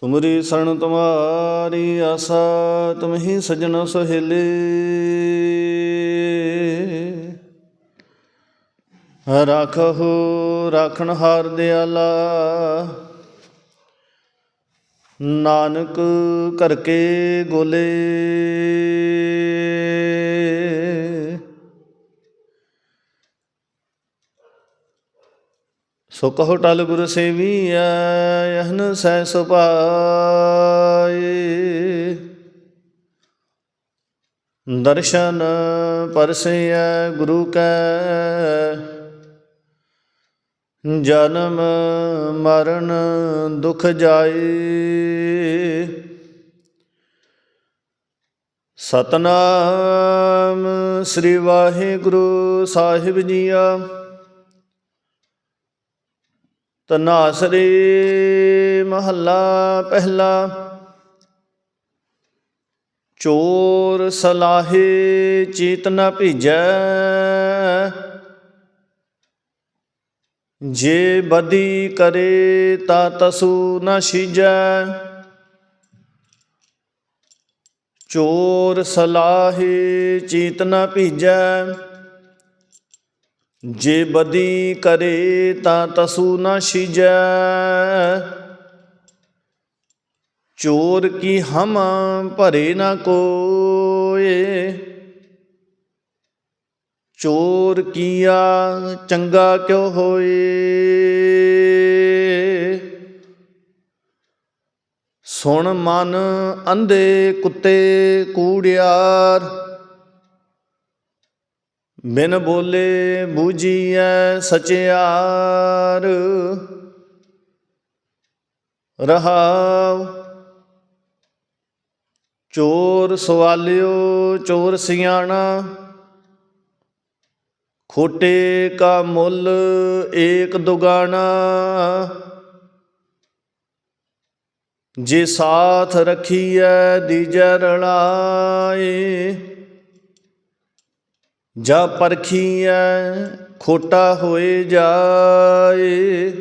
ਤੁਮਰੀ ਸਰਣ ਤੁਮਾਰੀ ਆਸਾ ਤੁਮਹੀ ਸਜਣ ਸੁਹੇਲੇ। ਰਾਖਹੁ ਰਾਖਣ ਹਾਰ ਦਿਆਲਾ। ਨਾਨਕ ਕਰਕੇ ਗੋਲੇ। ਸੋ ਕਹੋ ਟਲ ਗੁਰ ਸੇਵੀਐ ਯਹਨ ਸੈ ਸੁਭਾਏ। ਦਰਸ਼ਨ ਪਰਸੈ ਗੁਰੂ ਕੈ, ਜਨਮ ਮਰਨ ਦੁਖ ਜਾਏ। ਸਤਨਾਮ ਸ੍ਰੀ ਵਾਹਿਗੁਰੂ ਸਾਹਿਬ ਜੀਆ। ਤਨਾਸਰੇ ਮਹੱਲਾ ਪਹਿਲਾ। ਚੋਰ ਸਲਾਹੇ ਚੀਤ ਨ ਭੀਜੈ। ਜੇ ਬਦੀ ਕਰੇ ਤਾ ਤਸੂ ਨ ਸੀਜੈ ਚੋਰ ਸਲਾਹੇ ਚੀਤ ਨ ਭੀਜੈ। ਜੇ ਬਦੀ ਕਰੇ ਤਾਂ ਤਸੂ ਨਾ ਸੀਜੈ ਚੋਰ ਕੀ ਹਮ ਭਰੇ ਨਾ ਕੋਏ। ਚੋਰ ਕੀਆ ਚੰਗਾ ਕਿਉ ਹੋਏ। ਸੁਣ ਮਨ ਅੰਧੇ ਕੁੱਤੇ ਕੂੜਿਆਰ। ਬਿਨ ਬੋਲੇ ਬੂਝੀਐ ਸਚਿਆਰ। ਰਹਾਉ ਚੋਰ ਸਵਾਲਿਓ ਚੋਰ ਸਿਆਣਾ। ਖੋਟੇ ਕਾ ਮੁੱਲ ਏਕ ਦੁਗਾਣਾ। ਜੇ ਸਾਥ ਰਖੀਐ ਦੀਜੈ ਰਲਾਏ। ਜਾ ਪਰਖੀਐ ਖੋਟਾ ਹੋਏ ਜਾਏ।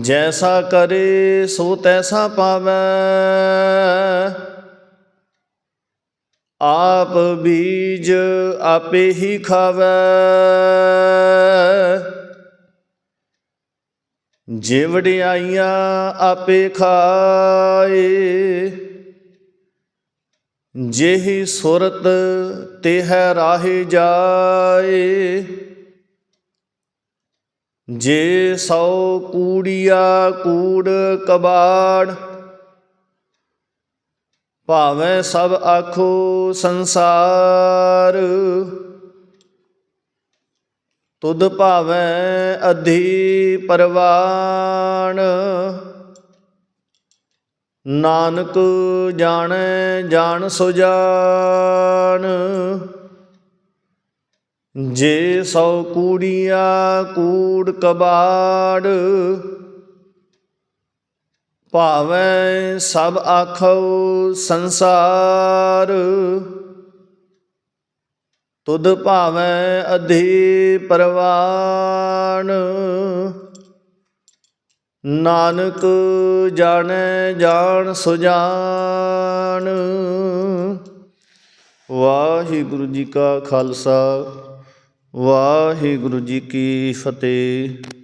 ਜੈਸਾ ਕਰੇ ਸੋ ਤੈਸਾ ਪਾਵੈ। ਆਪ ਬੀਜ ਆਪੇ ਹੀ ਖਾਵੈ। ਜੇ ਆਪੇ ਖਾਏ। ਜਿਹੀ ਸੁਰਤ ਤੇ ਹੈ ਰਾਹੇ ਜਾਏ। ਜੇ ਸੌ ਕੂੜੀਆ ਕੂੜ ਕਬਾੜ, ਭਾਵੇਂ ਸਭ ਆਖੋ ਸੰਸਾਰ। ਤੁਧ ਭਾਵੇਂ ਅਧੀ ਪਰਵਾਣ। ਨਾਨਕ ਜਾਣੈ ਜਾਣ ਸੁਜਾਨ। ਜੇ ਸੌ ਕੂੜੀਆ ਕੂੜ ਕਬਾੜ, ਭਾਵੇਂ ਸਭ ਆਖੋ ਸੰਸਾਰ। ਤੁਧ ਭਾਵੇਂ ਅਧੀ ਪਰਵਾਨ। ਨਾਨਕ ਜਾਣੈ ਜਾਣ ਸੁਜਾਨ। ਵਾਹਿਗੁਰੂ ਜੀ ਕਾ ਖਾਲਸਾ ਵਾਹਿਗੁਰੂ ਜੀ ਕੀ ਫਤਿਹ।